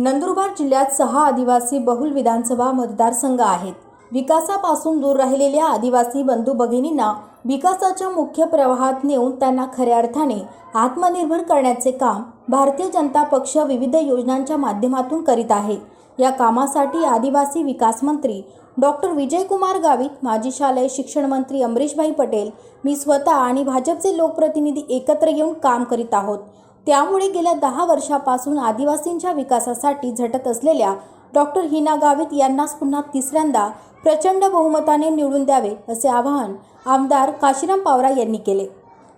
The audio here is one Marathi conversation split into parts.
नंदुरबार जिल्ह्यात सहा आदिवासी बहुल विधानसभा मतदारसंघ आहेत. विकासापासून दूर राहिलेल्या आदिवासी बंधू भगिनींना विकासाच्या मुख्य प्रवाहात नेऊन त्यांना खऱ्या अर्थाने आत्मनिर्भर करण्याचे काम भारतीय जनता पक्ष विविध योजनांच्या माध्यमातून करीत आहे. या कामासाठी आदिवासी विकास मंत्री डॉक्टर विजयकुमार गावित माजी शालेय शिक्षण मंत्री अमरीशभाई पटेल मी स्वतः आणि भाजपचे लोकप्रतिनिधी एकत्र येऊन काम करीत आहोत. त्यामुळे गेल्या दहा वर्षापासून आदिवासींच्या विकासासाठी झटत असलेल्या डॉक्टर हिना गावित यांनाच पुन्हा तिसऱ्यांदा प्रचंड बहुमताने निवडून द्यावे असे आवाहन आमदार काशीराम पावरा यांनी केले.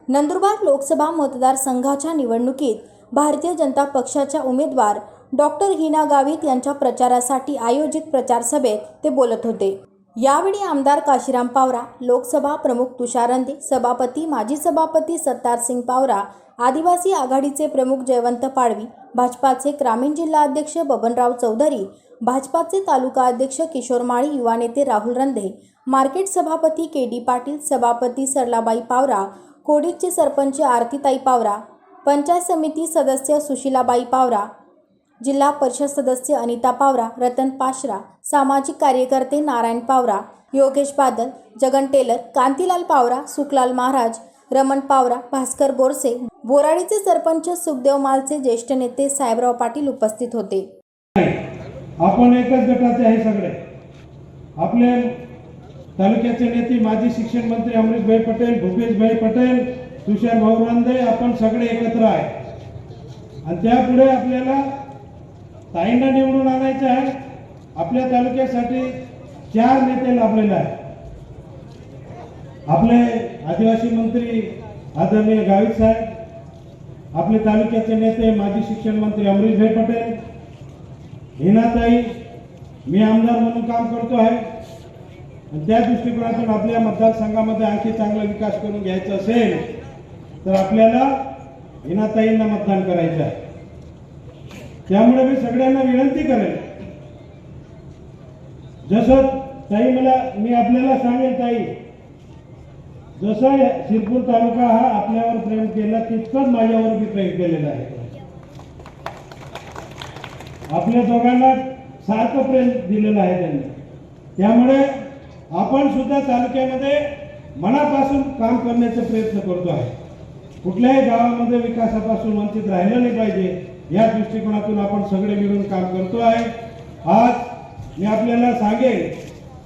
नंदुरबार लोकसभा मतदारसंघाच्या निवडणुकीत भारतीय जनता पक्षाच्या उमेदवार डॉक्टर हिना गावित यांच्या प्रचारासाठी आयोजित प्रचारसभेत ते बोलत होते. यावेळी आमदार काशीराम पावरा लोकसभा प्रमुख तुषारंदे सभापती माजी सभापती सत्तारसिंग पावरा आदिवासी आघाडीचे प्रमुख जयवंत पाडवी भाजपाचे ग्रामीण जिल्हा अध्यक्ष बबनराव चौधरी भाजपाचे तालुका अध्यक्ष किशोर माळी युवा नेते राहुल रंधे मार्केट सभापती के डी पाटील सभापती सरलाबाई पावरा कोडिकचे सरपंच आरतीताई पावरा पंचायत समिती सदस्य सुशीलाबाई पावरा जिल्हा परिषद सदस्य अनिता पावरा रतन पाशरा सामाजिक कार्यकर्ते नारायण पावरा योगेश बादल जगन टेलर कांतीलाल पावरा सुखलाल महाराज रमण पावरा भास्कर बोरसे बोराडीचे सरपंच सुखदेव मालचे ज्येष्ठ नेते साहेबराव पाटील उपस्थित होते. आपण एकच गटाचे आहे सगळे. आपले तालुक्याचे नेते माजी शिक्षण मंत्री अमरीशभाई पटेल भूपेशभाई पटेल तुषार भाऊ रांदे आपण सगळे एकत्र आहे. आणि त्यापुढे आपल्याला ताईंना निवडून आणायचं आहे. आपल्या तालुक्यासाठी चार नेते लाभलेले आहेत. आपले आदिवासी मंत्री आदरणीय गावित साहेब आपले तालुक्याचे नेते माजी शिक्षण मंत्री अमरीशभाई पटेल हिनाताई मी आमदार म्हणून काम करतो आहे. त्या दृष्टिकोनातून आपल्या मतदारसंघामध्ये आणखी चांगला विकास करून घ्यायचा असेल तर आपल्याला हिनाताईंना मतदान करायचं आहे. त्यामुळे मी सगळ्यांना विनंती करेन. जसं ताई मला मी आपल्याला सांगेल ताई जसं शिरपूर तालुका हा आपल्यावर प्रेम केला तितकंच माझ्यावर मी प्रेम केलेलं आहे. आपल्या दोघांना सारखं प्रेम दिलेलं आहे त्यांनी. त्यामुळे आपण सुद्धा तालुक्यामध्ये मनापासून काम करण्याचा प्रयत्न करतो आहे. कुठल्याही गावामध्ये विकासापासून वंचित राहिलं नाही पाहिजे. या दृष्टिकोनातून आपण सगळे मिळून काम करतो आहे. आज मी आपल्याला सांगेन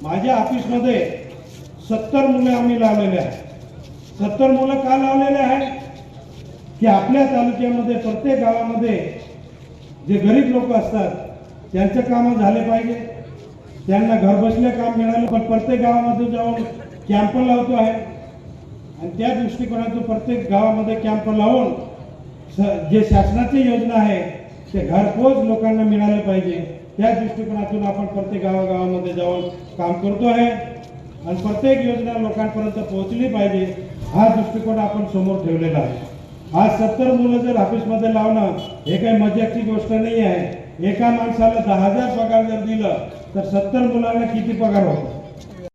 माझ्या ऑफिसमध्ये सत्तर मुलं आम्ही लावलेले आहेत. सत्तर मुलं का लावलेले आहेत? की आपल्या तालुक्यामध्ये प्रत्येक गावामध्ये जे गरीब लोक असतात त्यांचे कामं झाले पाहिजे. त्यांना घरबसल्या काम मिळालं पण प्रत्येक गावामध्ये जाऊन कॅम्प लावतो आहे. आणि त्या दृष्टिकोनातून प्रत्येक गावामध्ये कॅम्प लावून जे शासनाची योजना आहे ते घरपोच लोकांना मिळाले पाहिजे. त्या दृष्टिकोनातून आपण प्रत्येक गावागावामध्ये जाऊन काम करतो आहे. आणि प्रत्येक योजना लोकांपर्यंत पोहोचली पाहिजे हा दृष्टिकोन आपण समोर ठेवलेला आहे. आज सत्तर मुलं जर ऑफिसमध्ये लावणं हे काही मजाची गोष्ट नाही आहे. एका माणसाला दहा हजार पगार जर दिलं तर सत्तर मुलांना किती पगार होतो?